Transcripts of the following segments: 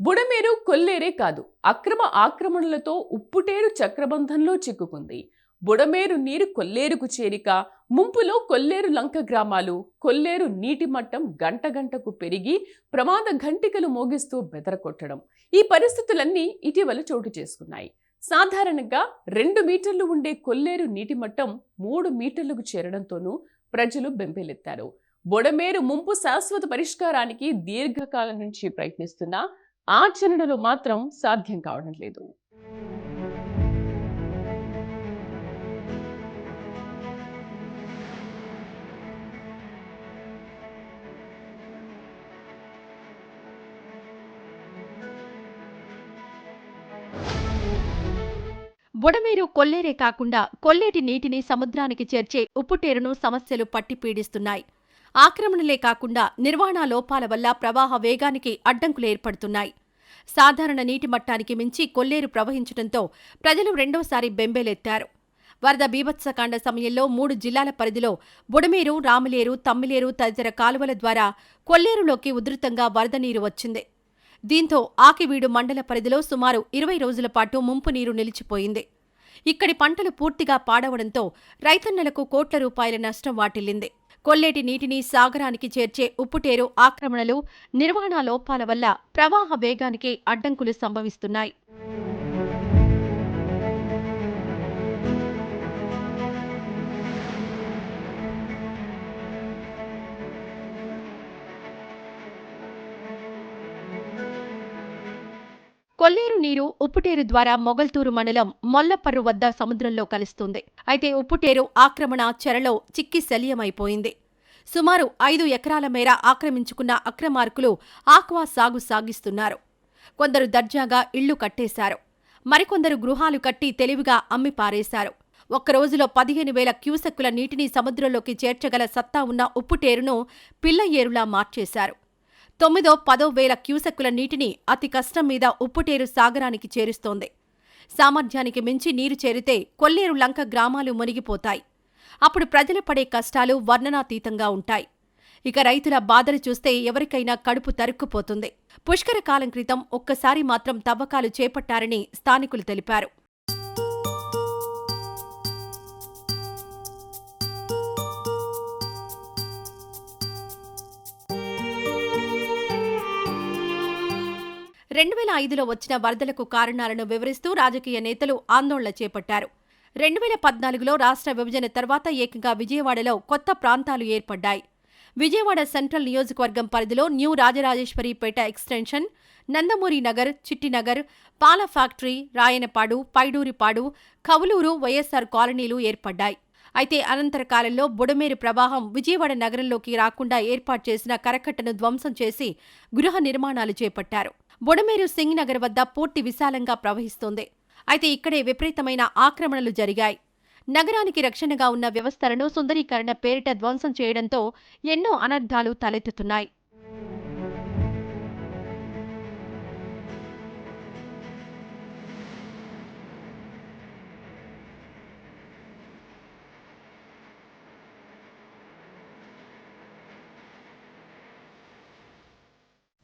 బుడమేరు కొల్లేరే కాదు. అక్రమ ఆక్రమణలతో ఉప్పుటేరు చక్రబంధంలో చిక్కుకుంది. బుడమేరు నీరు కొల్లేరుకు చేరిక ముంపులో కొల్లేరు లంక గ్రామాలు కొల్లేరు నీటి మట్టం గంట గంటకు పెరిగి ప్రమాద ఘంటికలు మోగిస్తూ బెదరకొట్టడం ఈ పరిస్థితులన్నీ ఇటీవల చోటు చేసుకున్నాయి. సాధారణంగా రెండు మీటర్లు ఉండే కొల్లేరు నీటి మట్టం మూడు మీటర్లకు చేరడంతోనూ ప్రజలు బెంబేలెత్తారు. బొడమేరు ముంపు శాశ్వత పరిష్కారానికి దీర్ఘకాలం నుంచి ప్రయత్నిస్తున్నా ఆచరణలో మాత్రం సాధ్యం కావడం లేదు. బుడమేరు కొల్లేరే కాకుండా కొల్లేటి నీటిని సముద్రానికి చేర్చే ఉప్పుటేరును సమస్యలు పట్టి పీడిస్తున్నాయి. ఆక్రమణలే కాకుండా నిర్వహణ లోపాల వల్ల ప్రవాహ వేగానికి అడ్డంకులు ఏర్పడుతున్నాయి. సాధారణ నీటి మట్టానికి మించి కొల్లేరు ప్రవహించడంతో ప్రజలు రెండోసారి బెంబేలెత్తారు. వరద బీభత్సకాండ సమయంలో మూడు జిల్లాల పరిధిలో బుడమేరు రామలేరు తమ్మిలేరు తదితర కాలువల ద్వారా కొల్లేరులోకి ఉధృతంగా వరద నీరు వచ్చింది. దీంతో ఆకివీడు మండల పరిధిలో సుమారు ఇరవై రోజుల పాటు ముంపు నీరు నిలిచిపోయింది. ఇక్కడి పంటలు పూర్తిగా పాడవడంతో రైతన్నలకు కోట్ల రూపాయల నష్టం వాటిల్లింది. కొల్లేటి నీటిని సాగరానికి చేర్చే ఉప్పుటేరు ఆక్రమణలు నిర్వహణ లోపాల వల్ల ప్రవాహ వేగానికి అడ్డంకులు సంభవిస్తున్నాయి. కొల్లేరు నీరు ఉప్పుటేరు ద్వారా మొగల్తూరు మండలం మొల్లపర్రు వద్ద సముద్రంలో కలుస్తుంది. అయితే ఉప్పుటేరు ఆక్రమణ చెరలో చిక్కి శల్యమైపోయింది. సుమారు ఐదు ఎకరాల మేర ఆక్రమించుకున్న అక్రమార్కులు ఆక్వా సాగు సాగిస్తున్నారు. కొందరు దర్జాగా ఇళ్ళు కట్టేశారు. మరికొందరు గృహాలు కట్టి తెలివిగా అమ్మి పారేశారు ఒక్క రోజులో పదిహేను వేల క్యూసెక్కుల నీటిని సముద్రంలోకి చేర్చగల సత్తా ఉన్న ఉప్పుటేరును పిల్ల ఏరులా మార్చేశారు. తొమ్మిదో పదో వేల క్యూసెక్కుల నీటిని అతి కష్టం మీద ఉప్పుటేరు సాగరానికి చేరుస్తోంది. సామర్థ్యానికి మించి నీరు చేరితే కొల్లేరు లంక గ్రామాలు మునిగిపోతాయి. అప్పుడు ప్రజలు పడే కష్టాలు వర్ణనాతీతంగా ఉంటాయి. ఇక రైతుల బాధలు చూస్తే ఎవరికైనా కడుపు తరుక్కుపోతుంది. పుష్కర కాలం క్రితం ఒక్కసారి మాత్రం తవ్వకాలు చేపట్టారని స్థానికులు తెలిపారు. రెండు వేల ఐదులో వచ్చిన వరదలకు కారణాలను వివరిస్తూ రాజకీయ నేతలు ఆందోళన చేపట్టారు. రెండు వేల పద్నాలుగులో రాష్ట్ర విభజన తర్వాత ఏకంగా విజయవాడలో కొత్త ప్రాంతాలు ఏర్పడ్డాయి. విజయవాడ సెంట్రల్ నియోజకవర్గం పరిధిలో న్యూ రాజరాజేశ్వరిపేట ఎక్స్టెన్షన్ నందమూరి నగర్ చిట్టినగర్ పాల ఫ్యాక్టరీ రాయనపాడు పైడూరిపాడు కవులూరు వైఎస్ఆర్ కాలనీలు ఏర్పడ్డాయి. అయితే అనంతర కాలంలో బుడమేరు ప్రవాహం విజయవాడ నగరంలోకి రాకుండా ఏర్పాటు చేసిన కరకట్టను ధ్వంసం చేసి గృహ నిర్మాణాలు చేపట్టారు. బుడమేరు సింగ్ నగర్ వద్ద పూర్తి విశాలంగా ప్రవహిస్తోంది. అయితే ఇక్కడే విపరీతమైన ఆక్రమణలు జరిగాయి. నగరానికి రక్షణగా ఉన్న వ్యవస్థలను సుందరీకరణ పేరిట ధ్వంసం చేయడంతో ఎన్నో అనర్థాలు తలెత్తుతున్నాయి.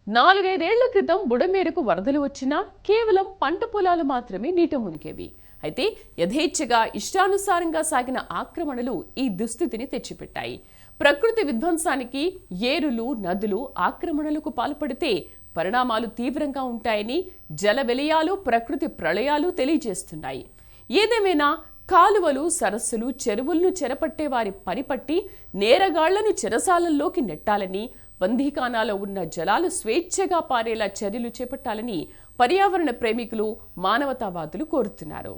నాలుగైదేళ్ళ క్రితం బుడమేరకు వరదలు వచ్చినా కేవలం పంట పొలాలు మాత్రమే నీట మునిగేవి. అయితే యథేచ్ఛగా ఇష్టానుసారంగా సాగిన ఆక్రమణలు ఈ దుస్థితిని తెచ్చిపెట్టాయి. ప్రకృతి విధ్వంసానికి ఏరులు నదులు ఆక్రమణలకు పాల్పడితే పరిణామాలు తీవ్రంగా ఉంటాయని జల విలయాలు ప్రకృతి ప్రళయాలు తెలియజేస్తున్నాయి. ఏదేమైనా కాలువలు సరస్సులు చెరువులను చెరపట్టే వారి పనిపట్టి నేరగాళ్ళను చెరసాలల్లోకి నెట్టాలని బందీకానాలో ఉన్న జలాలు స్వేచ్ఛగా పారేలా చర్యలు చేపట్టాలని పర్యావరణ ప్రేమికులు మానవతావాదులు కోరుతున్నారు.